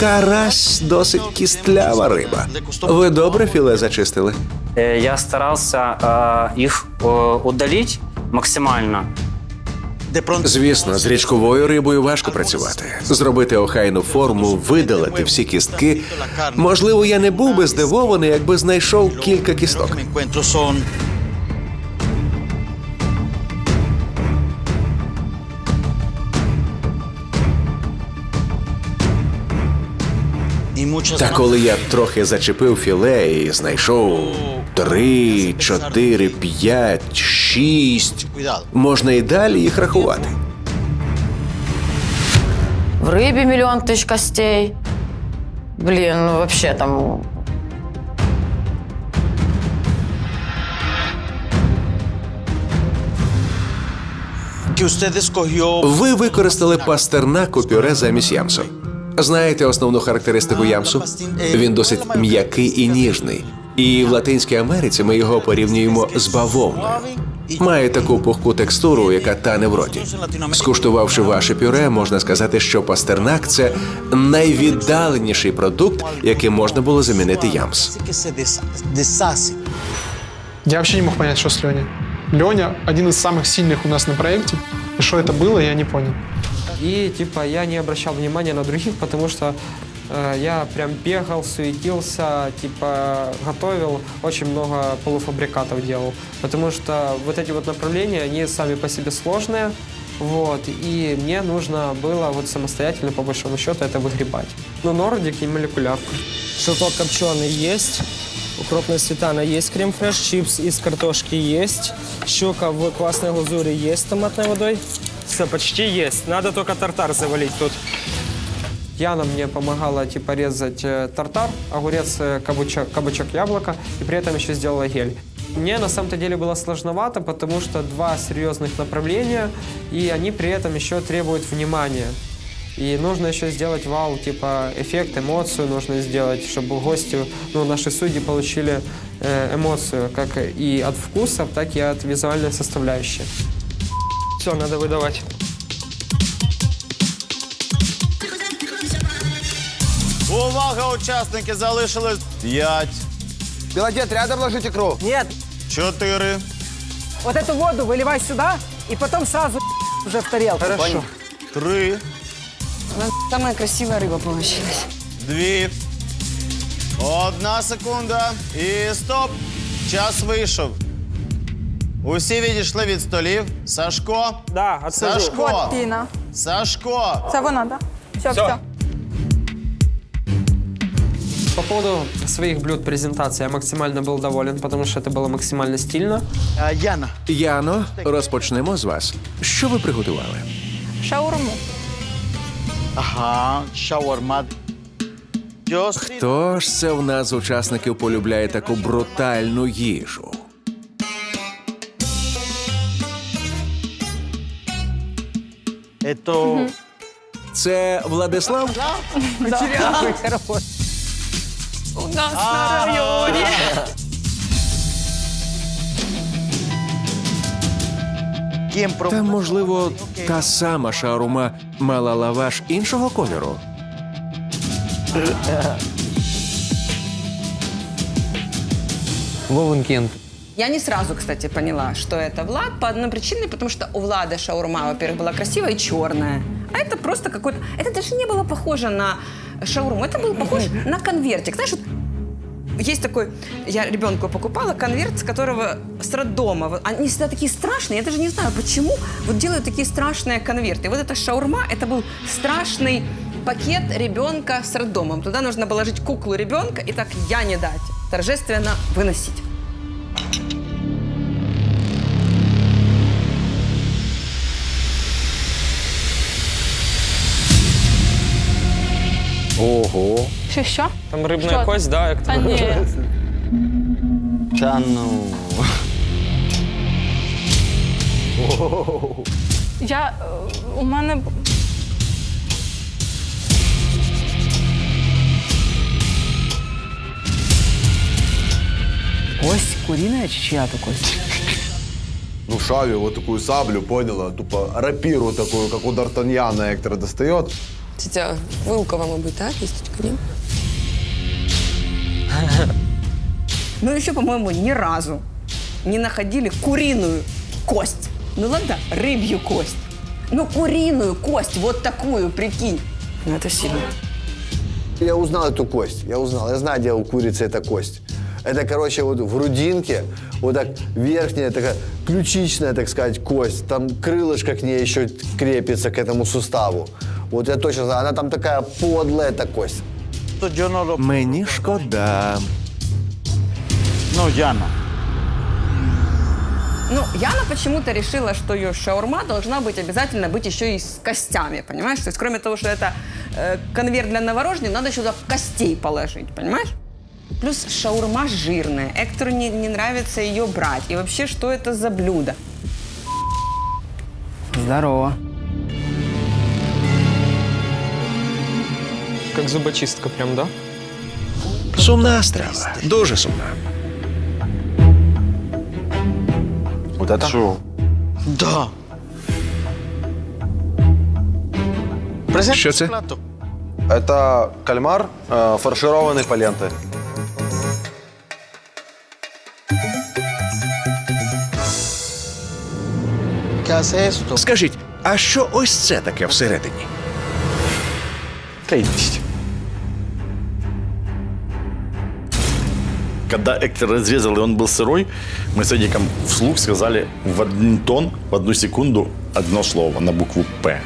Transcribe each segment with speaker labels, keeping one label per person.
Speaker 1: Карась досить кістлява риба. Ви добре філе зачистили?
Speaker 2: Э, Я старался э, их э, удалить максимально.
Speaker 1: Звісно, з річковою рибою важко працювати. Зробити охайну форму, видалити всі кістки. Можливо, я не був би здивований, якби знайшов кілька кісток. Та коли я трохи зачепив філе і знайшов три, чотири, п'ять, шість, можна і далі їх рахувати.
Speaker 3: В рыбе миллион тысяч костей. Блин, ну вообще там...
Speaker 1: Ви використали пастернак у пюре замість ямсу. Знаєте основну характеристику ямсу? Він досить м'який і ніжний. І в Латинській Америці ми його порівнюємо з бавовною. Має таку пухку текстуру, яка тане в роті. Скуштувавши ваше пюре, можна сказати, що пастернак це найвіддаленіший продукт, яким можна було замінити ямс.
Speaker 4: Я вообще не мог понять, что с Леней. Леня один из самых сильных у нас на проекте. И что это было, я не понял.
Speaker 5: И типа я не обращал внимания на других, потому что э, я прям бегал, суетился, типа готовил, очень много полуфабрикатов делал. Потому что вот эти вот направления, они сами по себе сложные. Вот, и мне нужно было вот самостоятельно, по большому счету, это выгребать. Ну, нордик и молекулярка.
Speaker 6: Шелток копченый есть. Укропная сметана есть. Крем-фреш, чипс из картошки есть. Щука в квасной глазури есть с томатной водой. Все, почти есть. Надо только тартар завалить тут.
Speaker 5: Яна мне помогала типа резать э, тартар, огурец, э, кабачок, кабачок, яблоко, и при этом еще сделала гель. Мне на самом-то деле было сложновато, потому что два серьезных направления, и они при этом еще требуют внимания. И нужно еще сделать вау, типа эффект, эмоцию нужно сделать, чтобы гости, ну, наши судьи получили э, эмоцию, как и от вкусов, так и от визуальной составляющей.
Speaker 6: Все, надо выдавать.
Speaker 7: Увага, учасники, залишилось 5,
Speaker 8: Белодед, рядом ложить икру.
Speaker 6: Нет,
Speaker 7: 4,
Speaker 9: Вот эту воду выливай сюда и потом сразу уже в тарелку.
Speaker 6: хорошо.
Speaker 7: 3,
Speaker 3: Самая красивая рыба получилась.
Speaker 7: 2, одна секунда і стоп. Час вийшов. Усі відійшли від столів. Сашко.
Speaker 6: Да, отхожу.
Speaker 7: Сашко.
Speaker 9: Тіна.
Speaker 7: Сашко.
Speaker 9: Це вона, так? Все, все.
Speaker 5: По поводу своих блюд презентации я максимально был доволен, потому что это было максимально стильно.
Speaker 7: Яна.
Speaker 1: Яно, розпочнемо з вас. Що ви приготували?
Speaker 9: Шаурму.
Speaker 7: Ага, шаурма.
Speaker 1: Хто ж це в нас з учасників полюбляє таку брутальну їжу?
Speaker 7: Это...
Speaker 1: Це Владислав?
Speaker 3: У нас на районе.
Speaker 7: Ким
Speaker 1: Та, можливо, та сама шаурма мала лаваш іншого кольору.
Speaker 6: Вовенкин.
Speaker 10: Я не сразу, кстати, поняла, что это Влад по одной причине, потому что у Влада шаурма, во-первых, была красивая и черная. А это просто какой-то... Это даже не было похоже на шаурму. Это было похоже на конвертик. Знаешь, вот есть такой, я ребенку покупала конверт, с которого с роддома. Они всегда такие страшные, я даже не знаю, почему вот делают такие страшные конверты. И вот эта шаурма, это был страшный пакет ребенка с роддомом. Туда нужно было ложить куклу ребенка и так я не дать, торжественно выносить.
Speaker 1: Ого.
Speaker 9: Що, що?
Speaker 6: Там рыбная
Speaker 9: Что?
Speaker 6: кость, да? як
Speaker 9: Та ні.
Speaker 7: Та ну.
Speaker 9: Я... е, У мене...
Speaker 6: Кость куриная чи чья-то кость?
Speaker 8: Ну, Шави вот такую саблю, поняла? Тупо рапиру такую, как у Д'Артаньяна Эктор достает.
Speaker 10: Тетя Вилкова, мабуть, так? Кісточка, ні? Ну, еще, по-моему, ни разу не находили куриную кость. Ну ладно, рыбью кость. Ну, куриную кость, вот такую, прикинь. Ну, это сильно.
Speaker 8: Я узнал эту кость. Я узнал. Я знаю, где у курицы эта кость. Это, короче, вот в грудинке, вот так верхняя такая ключичная, так сказать, кость. Там крылышко к ней еще крепится, к этому суставу. Вот я точно знаю, она там такая подлая, эта кость.
Speaker 1: Мені шкода.
Speaker 7: No, Яна.
Speaker 10: Ну, Яна почему-то решила, что ее шаурма должна быть обязательно быть еще и с костями, понимаешь? То есть, кроме того, что это э, конверт для новорожденных, надо еще туда костей положить, понимаешь? Плюс шаурма жирная. Эктору не, не нравится ее брать. И вообще, что это за блюдо?
Speaker 9: Здорово.
Speaker 5: Как зубочистка прям, да?
Speaker 1: Сумна страва. Дуже сумна.
Speaker 8: Вот это?
Speaker 7: Що? Да.
Speaker 1: Що це?
Speaker 8: Это кальмар, э, фаршированный полентой.
Speaker 1: Скажіть, а що ось це таке всередині?
Speaker 11: Когда Эктор разрезал, и он был сырой, мы с Эдиком вслух сказали в один тон, в одну секунду одно слово на букву «П».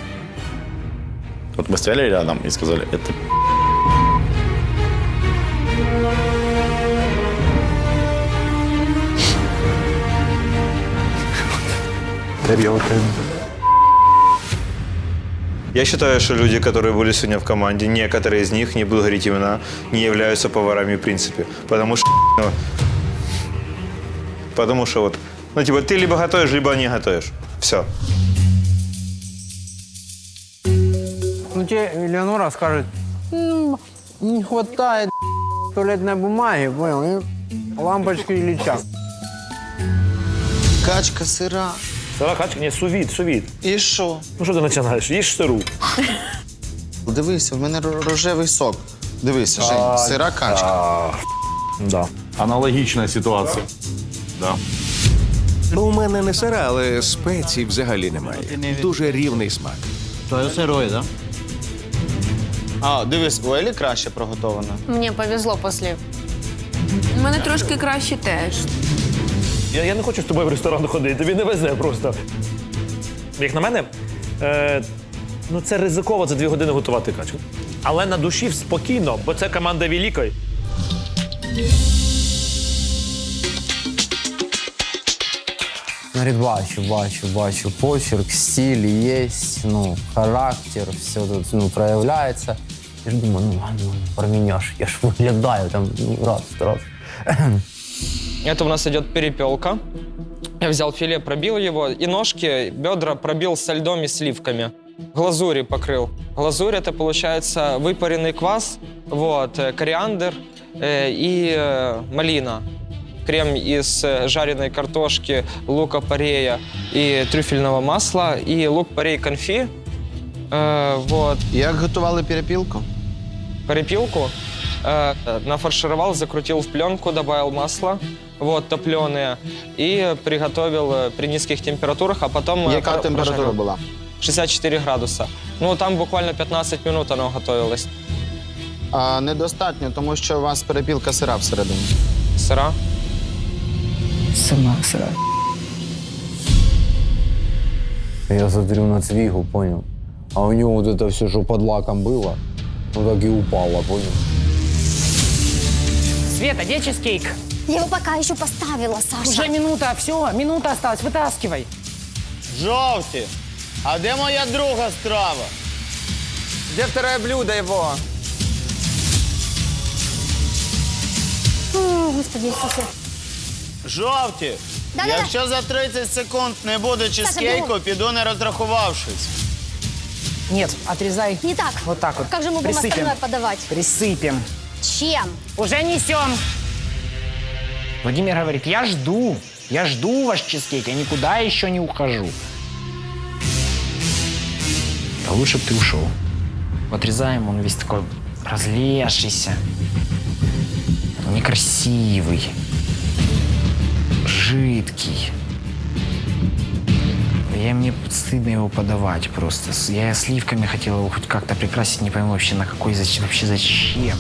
Speaker 11: Вот мы стояли рядом и сказали, это
Speaker 12: Я считаю, что люди, которые были сегодня в команде, некоторые из них, не буду говорить имена, не являются поварами в принципе. Потому что, потому что вот, ну типа ты либо готовишь, либо не готовишь. Все.
Speaker 9: Ну, тебе Элеонора скажет, «М, не хватает туалетной бумаги, понял, и лампочки или час.
Speaker 7: Качка сира.
Speaker 11: Сара качка, ні, сувіт, сувіт.
Speaker 7: І що?
Speaker 11: Ну що ти починаєш? Їж сиру.
Speaker 7: Дивися, в мене ро- рожевий сок. Дивися, Жень, сира качка.
Speaker 11: Да. Аналогічна ситуація. Да.
Speaker 1: У мене не сира, але спецій взагалі немає. Дуже рівний смак.
Speaker 7: То сирої, так? А, дивись, у Елі краще проготована.
Speaker 3: Мне повезло после.
Speaker 10: У мене трошки краще теж.
Speaker 11: Я, я не хочу з тобою в ресторан ходити, тобі не везе просто. Як на мене, е, ну це ризиково за дві години готувати качку. Але на душі спокійно, бо це команда Великої.
Speaker 9: Говорит, бачу, бачу, бачу, почерк, стиль есть, ну, характер, все тут, ну, проявляется. Я ж думаю, ну, ладно, ладно, про меня ж, я ж выглядаю там, ну, раз, раз.
Speaker 5: Это у нас идет перепелка. Я взял филе, пробил его, и ножки, бедра пробил со льдом и сливками. Глазури покрыл. Глазурь это получается выпаренный квас, вот, э, кориандр э, и э, малина. Крем из э, жареной картошки, лука-порея и трюфельного масла, и лук-порей конфи. Э, вот,
Speaker 7: Як готували перепілку?
Speaker 5: перепилку, э, нафаршировал, закрутил в пленку, добавил масло, вот, топленое, и приготовил э, при низких температурах, а потом... э,
Speaker 7: Яка
Speaker 5: про-
Speaker 7: температура
Speaker 5: прожарил.
Speaker 7: була?
Speaker 5: 64 градуса. Ну, там буквально 15 минут оно готовилось.
Speaker 7: А, недостатньо, тому що у вас перепілка сира всередині.
Speaker 5: Сыра.
Speaker 9: Сама, сыра. Я смотрю на Цвигу, понял. А у него вот это все, что под лаком было, ну так и упало, понял. Света, где чизкейк?
Speaker 3: Я его пока еще поставила, Саша.
Speaker 9: Уже минута, все, минута осталась, вытаскивай.
Speaker 7: Жовті! А де моя друга страва?
Speaker 8: Где второе блюдо его?
Speaker 3: О, Господи Иисусе.
Speaker 7: Жовті!
Speaker 3: Да-да-да.
Speaker 7: Якщо за 30 секунд не буде чизкейку,
Speaker 3: бігом.
Speaker 7: піду не розрахувавшись.
Speaker 9: Нет, отрезай.
Speaker 3: Не так.
Speaker 9: Вот так вот.
Speaker 3: Как же мы будем
Speaker 9: Присыпем.
Speaker 3: остальное подавать?
Speaker 9: Присыпем.
Speaker 3: Чем?
Speaker 9: Уже несем. Владимир говорит, я жду. Я жду ваш чизкейк, я никуда еще не ухожу.
Speaker 1: А лучше б ти ушов.
Speaker 13: Отрезаем, он весь такой разлезшийся, некрасивый, жидкий. Я мне стыдно его подавать просто. Я сливками хотел его хоть как-то прикрасить, не пойму вообще на какой, зачем, вообще зачем.